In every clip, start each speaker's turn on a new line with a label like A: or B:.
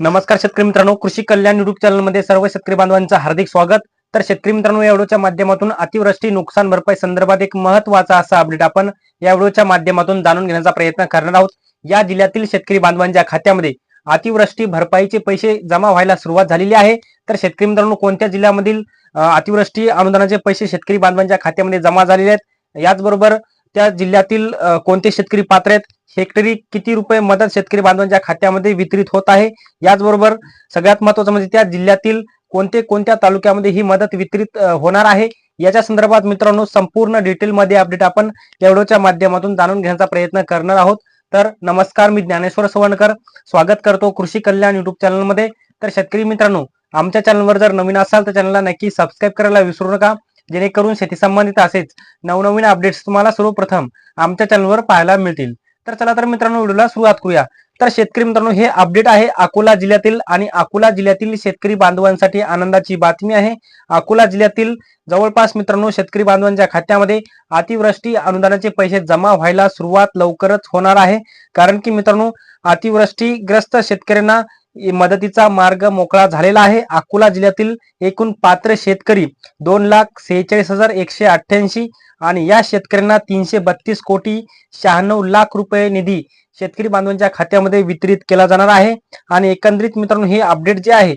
A: नमस्कार शेतकरी मित्रांनो कृषी कल्याण युट्यूब चॅनलमध्ये सर्व शेतकरी बांधवांचं हार्दिक स्वागत. तर शेतकरी मित्रांनो या व्हिडिओच्या माध्यमातून अतिवृष्टी नुकसान भरपाई संदर्भात एक महत्त्वाचा असा अपडेट आपण या व्हिडिओच्या माध्यमातून जाणून घेण्याचा प्रयत्न करणार आहोत. या जिल्ह्यातील शेतकरी बांधवांच्या खात्यामध्ये अतिवृष्टी भरपाईचे पैसे जमा व्हायला सुरुवात झालेली आहे. तर शेतकरी मित्रांनो कोणत्या जिल्ह्यामधील अतिवृष्टी अनुदानाचे पैसे शेतकरी बांधवांच्या खात्यामध्ये जमा झालेले आहेत? याचबरोबर त्या जिल्ह्यातील कोणते शेतकरी पात्र आहेत? हेक्टरी किती रुपये मदत शेतकरी बांधवांच्या खात्यामध्ये वितरित होत आहे? याचबरोबर सगळ्यात महत्वाचं म्हणजे त्या जिल्ह्यातील कोणते कोणत्या तालुक्यामध्ये ही मदत वितरित होणार आहे? याच्या संदर्भात मित्रांनो संपूर्ण डिटेलमध्ये अपडेट आपण एवढोच्या माध्यमातून जाणून घेण्याचा प्रयत्न करणार आहोत. तर नमस्कार मी ज्ञानेश्वर सवणकर. स्वागत करतो कृषी कल्याण युट्यूब चॅनलमध्ये. तर शेतकरी मित्रांनो आमच्या चॅनलवर जर नवीन असाल तर चॅनलला नक्की सबस्क्राईब करायला विसरू नका. जेणेकरून शेती संबंधित असेच नवनवीन अपडेट्स तुम्हाला सर्वप्रथम आमच्या चॅनलवर पाहायला मिळतील. तर चला तर मित्रांनो व्हिडिओला सुरुवात करूया. तर शेतकरी मित्रांनो हे अपडेट आहे अकोला जिल्ह्यातील आणि अकोला जिल्ह्यातील शेतकरी बांधवांसाठी आनंदाची बातमी आहे. अकोला जिल्ह्यातील जवळपास मित्रांनो शेतकरी बांधवांच्या खात्यामध्ये अतिवृष्टी अनुदानाचे पैसे जमा व्हायला सुरुवात लवकरच होणार आहे. कारण की मित्रांनो अतिवृष्टीग्रस्त शेतकऱ्यांना मदतीचा मार्ग मोकळा झालेला आहे. अकोला जिल्ह्यातील एकूण पात्र शेतकरी दोन लाख सेहेचाळीस हजार एकशे अठ्ठ्याऐंशी आणि या शेतकऱ्यांना तीनशे बत्तीस कोटी शहाण्णव लाख रुपये निधी शेतकरी बांधवांच्या खात्यामध्ये वितरित केला जाणार आहे. आणि एकंदरीत मित्रांनो हे अपडेट जे आहे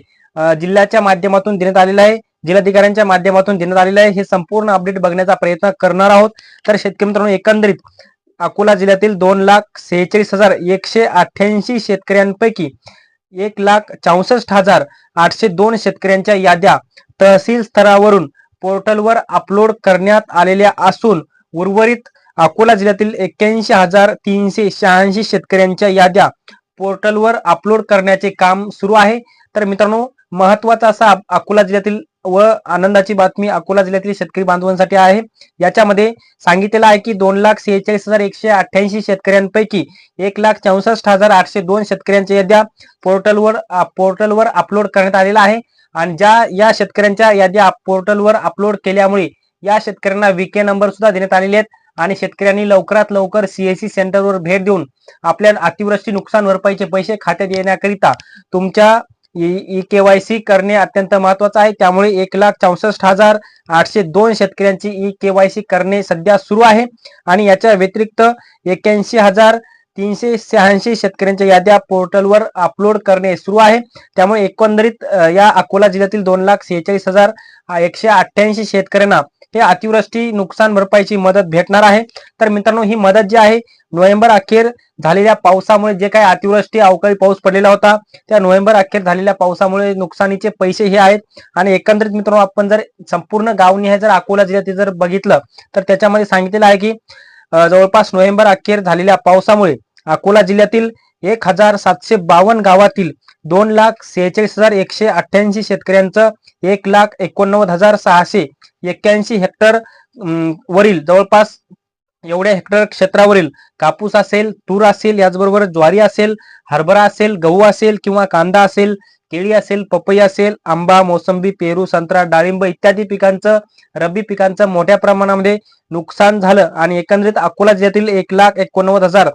A: जिल्ह्याच्या माध्यमातून देण्यात आलेलं आहे. जिल्हाधिकाऱ्यांच्या माध्यमातून देण्यात आलेलं आहे. हे संपूर्ण अपडेट बघण्याचा प्रयत्न करणार आहोत. तर शेतकरी मित्रांनो एकंदरीत अकोला जिल्ह्यातील दोन लाख सेहेचाळीस हजार एकशे अठ्ठ्याऐंशी शेतकऱ्यांपैकी एक लाख चौसष्ट हजार आठशे दोन शेतकऱ्यांच्या याद्या तहसील स्तरावरून पोर्टलवर अपलोड करण्यात आलेल्या असून उर्वरित अकोला जिल्ह्यातील एक्क्याऐंशी हजार तीनशे शहाऐंशी शेतकऱ्यांच्या याद्या पोर्टलवर अपलोड करण्याचे काम सुरू आहे. तर मित्रांनो महत्त्वाचा असा अकोला जिल्ह्यातील व आनंदाची बातमी अकोला जिल्ह्यातील शेतकरी बांधवांसाठी आहे. याच्यामध्ये सांगितलेलं आहे की दोन लाख सेहेचाळीस हजार एकशे अठ्ठ्याऐंशी शेतकऱ्यांपैकी एक लाख चौसष्ट हजार आठशे दोन शेतकऱ्यांच्या याद्या पोर्टलवर पोर्टलवर अपलोड करण्यात आलेला आहे. आणि ज्या या शेतकऱ्यांच्या याद्या पोर्टलवर अपलोड केल्यामुळे या शेतकऱ्यांना विके नंबर सुद्धा देण्यात आलेले आहेत. आणि शेतकऱ्यांनी लवकरात लवकर सीएससी सेंटरवर भेट देऊन आपल्या अतिवृष्टी नुकसान भरपाईचे पैसे खात्यात येण्याकरिता तुमच्या ई केवायसी करणे अत्यंत महत्वाचं आहे. त्यामुळे एक लाख चौसष्ट हजार आठशे दोन शेतकऱ्यांची ई केवायसी करणे सध्या सुरू आहे. आणि याच्या व्यतिरिक्त एक्याऐंशी हजार तीनशे शहाऐंशी शेतकऱ्यांच्या याद्या पोर्टलवर अपलोड करणे सुरू आहे. त्यामुळे एकंदरीत या अकोला जिल्ह्यातील दोन लाख सेहेचाळीस हजार एकशे अठ्ठ्याऐंशी शेतकऱ्यांना हे अतिवृष्टी नुकसान भरपाईची मदत भेटणार आहे. तर मित्रांनो ही मदत जी आहे नोव्हेंबर अखेर झालेल्या पावसामुळे जे काही अतिवृष्टी अवकाळी पाऊस पडलेला होता त्या नोव्हेंबर अखेर झालेल्या पावसामुळे नुकसानीचे पैसे हे आहेत. आणि एकंदरीत मित्रांनो आपण जर संपूर्ण गावनिहाय जर अकोला जिल्ह्यात जर बघितलं तर त्याच्यामध्ये सांगितलेलं आहे की जवळपास नोव्हेंबर अखेर झालेल्या पावसामुळे अकोला जिल्ह्यातील एक हजार सातशे बावन्न गावातील दोन लाख सेहेचाळीस हजार एकशे अठ्ठ्याऐंशी शेतकऱ्यांचं एक लाख एकोणनव्वद हजार सहाशे एक्क्याऐंशी हेक्टर अं, वरील जवळपास एवढ्या हेक्टर क्षेत्रावरील कापूस असेल तूर असेल याचबरोबर ज्वारी असेल हरभरा असेल गहू असेल किंवा कांदा असेल केळी असेल पपई असेल आंबा मोसंबी पेरू संत्रा डाळिंब इत्यादी पिकांचं रब्बी पिकांचं मोठ्या प्रमाणामध्ये नुकसान झालं आणि एकंदरीत अकोला जिल्ह्यातील एक लाख एकोणनव्वद हजार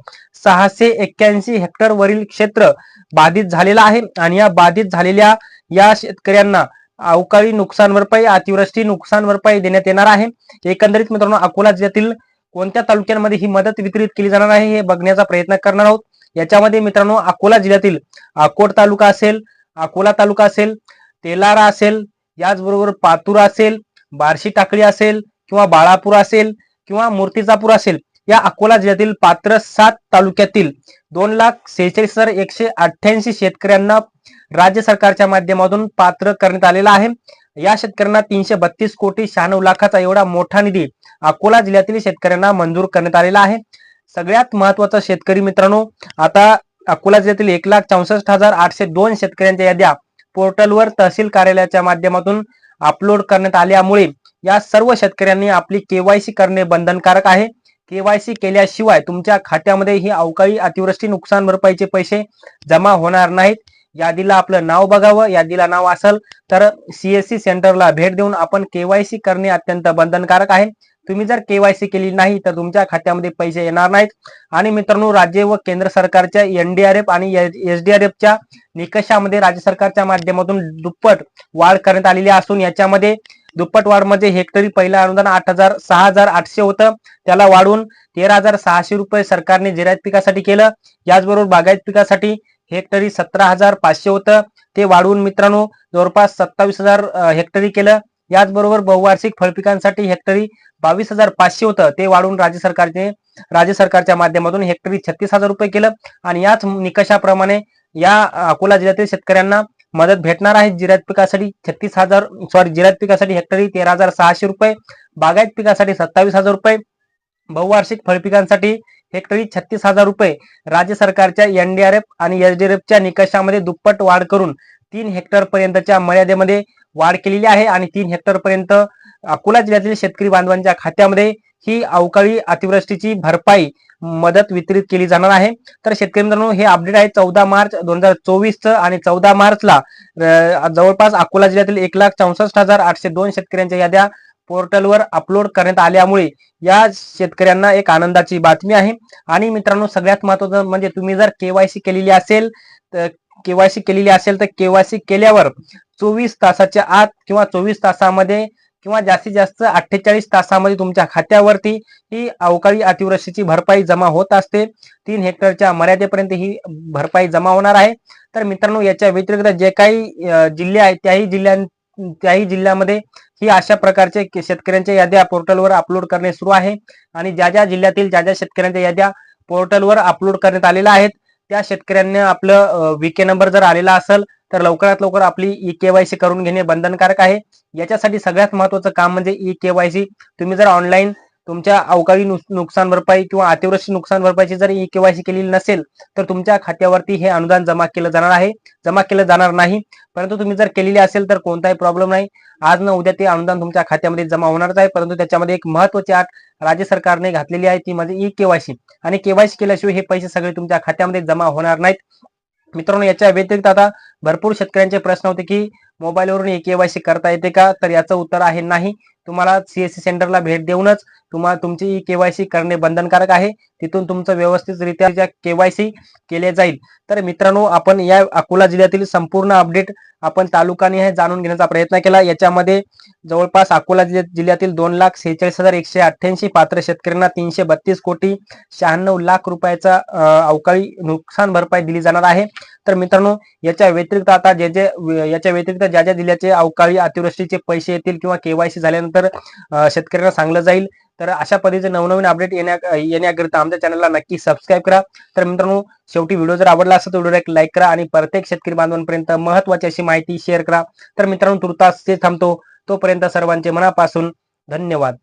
A: सहाशे एक्क्याऐंशी हेक्टर वरील क्षेत्र बाधित झालेलं आहे आणि या बाधित झालेल्या या शेतकऱ्यांना अवकाळी नुकसान भरपाई अतिवृष्टी नुकसान भरपाई देण्यात येणार आहे. एकंदरीत मित्रांनो अकोला जिल्ह्यातील कोणत्या तालुक्यांमध्ये ही मदत वितरित केली जाणार आहे हे बघण्याचा प्रयत्न करणार आहोत. याच्यामध्ये मित्रांनो अकोला जिल्ह्यातील अकोट तालुका असेल अकोला तालुका असेल तेलारा असेल याचबरोबर पातूर असेल बार्शी टाकळी असेल किंवा बाळापूर असेल किंवा मूर्तिजापूर असेल या अकोला जिल्ह्यातील पात्र सात तालुक्यातील दोन लाख सेहेचाळीस हजार एकशे अठ्ठ्याऐंशी शेतकऱ्यांना राज्य सरकारच्या माध्यमातून पात्र करण्यात आलेला आहे. या शेतकऱ्यांना तीनशे बत्तीस कोटी शहाण्णव लाखाचा एवढा मोठा निधी अकोला जिल्ह्यातील शेतकऱ्यांना मंजूर करण्यात आलेला आहे. सगळ्यात महत्त्वाचा शेतकरी मित्रांनो आता अकोला जिल्ह्यातील एक लाख चौसष्ट हजार आठशे दोन शेतकऱ्यांच्या याद्या पोर्टलवर तहसील कार्यालयाच्या माध्यमातून अपलोड करण्यात आल्यामुळे या सर्व शेतकऱ्यांनी आपली केवायसी करणे बंधनकारक आहे. केवायसी केल्याशिवाय तुमच्या खात्यामध्ये ही अवकाळी अतिवृष्टी नुकसान भरपाईचे पैसे जमा होणार नाहीत. यादीला आपलं नाव बघावं. यादीला नाव असेल तर सीएससी सेंटरला भेट देऊन आपण केवायसी करणे अत्यंत बंधनकारक आहे. तुम्ही जर केवायसी केली नाही तर तुमच्या खात्यामध्ये पैसे येणार नाहीत. आणि मित्रांनो राज्य व केंद्र सरकारच्या एनडीआरएफ आणि एसडीआरएफच्या निकषामध्ये राज्य सरकारच्या माध्यमातून दुप्पट वाढ करण्यात आलेली असून याच्यामध्ये दुप्पट वाढ म्हणजे हेक्टरी पहिलं अनुदान आठ हजार सहा हजार आठशे होतं. त्याला वाढवून तेरा हजार सहाशे रुपये सरकारने जिरायत पिकासाठी केलं. याचबरोबर बागायत पिकासाठी हेक्टरी सतरा हजार पाचशे होतं. ते वाढवून मित्रांनो जवळपास सत्तावीस हजार हेक्टरी केलं. याचबरोबर बहुवार्षिक फळपिकांसाठी हेक्टरी बावीस हजार पाचशे होतं. ते वाढवून राज्य सरकारने राज्य सरकारच्या माध्यमातून हेक्टरी छत्तीस हजार रुपये केलं. आणि याच निकषाप्रमाणे या अकोला जिल्ह्यातील शेतकऱ्यांना मदत भेटणार आहे. जिरायत पिकासाठी छत्तीस हजार सॉरी जिरायत पिकासाठी हेक्टरी तेरा हजार सहाशे रुपये बागायत पिकासाठी सत्तावीस हजार रुपये बहुवार्षिक फळपिकांसाठी हेक्टरी छत्तीस हजार रुपये. राज्य सरकारच्या एनडीआरएफ आणि एसडीआरएफच्या निकषामध्ये दुप्पट वाढ करून तीन हेक्टर पर्यंतच्या मर्यादेमध्ये वाढ केलेली आहे आणि तीन हेक्टर पर्यंत अकोला जिल्ह्यातील शेतकरी बांधवांच्या खात्यामध्ये ही अवकाळी अतिवृष्टीची भरपाई मदत वितरित केली जाणार आहे. तर शेतकरी मित्रांनो हे अपडेट आहे चौदा मार्च दोन हजार चोवीसचं आणि चौदा मार्चला जवळपास अकोला जिल्ह्यातील एक लाख चौसष्ट हजार आठशे दोन शेतकऱ्यांच्या याद्या पोर्टलवर अपलोड करण्यात आल्यामुळे या शेतकऱ्यांना एक आनंदाची बातमी आहे. आणि मित्रांनो सगळ्यात महत्वाचं म्हणजे तुम्ही जर केवायसी केलेली असेल तर केवायसी केलेली असेल तर केवायसी केल्यावर चोवीस तासाच्या आत किंवा चोवीस तासामध्ये किंवा जास्तीत जास्त अठ्ठेचाळीस तासामध्ये तुमच्या खात्यावरती ही अवकाळी अतिवृष्टीची भरपाई जमा होत असते. तीन हेक्टरच्या मर्यादेपर्यंत ही भरपाई जमा होणार आहे. तर मित्रांनो याच्या व्यतिरिक्त जे काही जिल्हे आहेत त्याही जिल्ह्यां त्याही जिल्ह्यामध्ये ही अशा प्रकारचे शेतकऱ्यांच्या याद्या पोर्टलवर अपलोड करणे सुरू आहे. आणि ज्या ज्या जिल्ह्यातील ज्या ज्या शेतकऱ्यांच्या याद्या पोर्टलवर अपलोड करण्यात आलेल्या आहेत त्या शेतकऱ्यांना आपलं विके नंबर जर आलेला असेल तर लवकरात लवकर आपली ई केवायसी करून घेणे बंधनकारक आहे. याच्यासाठी सगळ्यात महत्वाचं काम म्हणजे ई केवायसी तुम्ही जर ऑनलाईन तुमच्या अवकाळी नुकसान भरपाई किंवा अतिवृष्टी नुकसान भरपाईची जर ई केवायसी केलेली नसेल तर तुमच्या खात्यावरती हे अनुदान जमा केलं जाणार आहे. जमा केलं जाणार नाही. परंतु तुम्ही जर केलेली असेल तर कोणताही प्रॉब्लेम नाही. आज न उद्या ते अनुदान तुमच्या खात्यामध्ये जमा होणारच आहे. परंतु त्याच्यामध्ये एक महत्वाची आठ राज्य सरकारने घातलेली आहे ती म्हणजे ई केवायसी आणि केवायसी केल्याशिवाय हे पैसे सगळे तुमच्या खात्यामध्ये जमा होणार नाहीत. मित्रांनो याच्या व्यतिरिक्त आता भरपूर शेतकऱ्यांचे प्रश्न होते की मोबाईलवरून ई केवायसी करता येते का? तर याचं उत्तर आहे नाही. तुम्हाला सीएससी सेंटरला भेट देऊनच तुम्हाला तुमची ई केवायसी करणे बंधनकारक आहे. तिथून तुमचं व्यवस्थितरित्या केवायसी केले जाईल. तर मित्रांनो आपण या अकोला जिल्ह्यातील संपूर्ण अपडेट आपण तालुकानिहाय जाणून घेण्याचा प्रयत्न केला. याच्यामध्ये जवळपास अकोला जिल्ह्यातील दोन लाख सेहेचाळीस हजार एकशे अठ्ठ्याऐंशी पात्र शेतकऱ्यांना तीनशे बत्तीस कोटी शहाण्णव लाख रुपयाचा अवकाळी नुकसान भरपाई दिली जाणार आहे. तर मित्रांनो याच्या व्यतिरिक्त आता जे जे याच्या व्यतिरिक्त ज्या ज्या जिल्ह्याचे अवकाळी अतिवृष्टीचे पैसे येतील किंवा केवायसी झाल्यानंतर शेतकऱ्यांना सांगलं जाईल. तर अशा पद्धतीचे नवनवीन अपडेट येण्या येण्याकरिता आमच्या चॅनलला नक्की सबस्क्राईब करा. तर मित्रांनो शेवटी व्हिडिओ जर आवडला असेल तर व्हिडिओ एक लाईक करा आणि प्रत्येक शेतकरी बांधवांपर्यंत महत्वाची अशी माहिती शेअर करा. तर मित्रांनो तुर्तास ते थांबतो. तोपर्यंत सर्वांचे मनापासून धन्यवाद.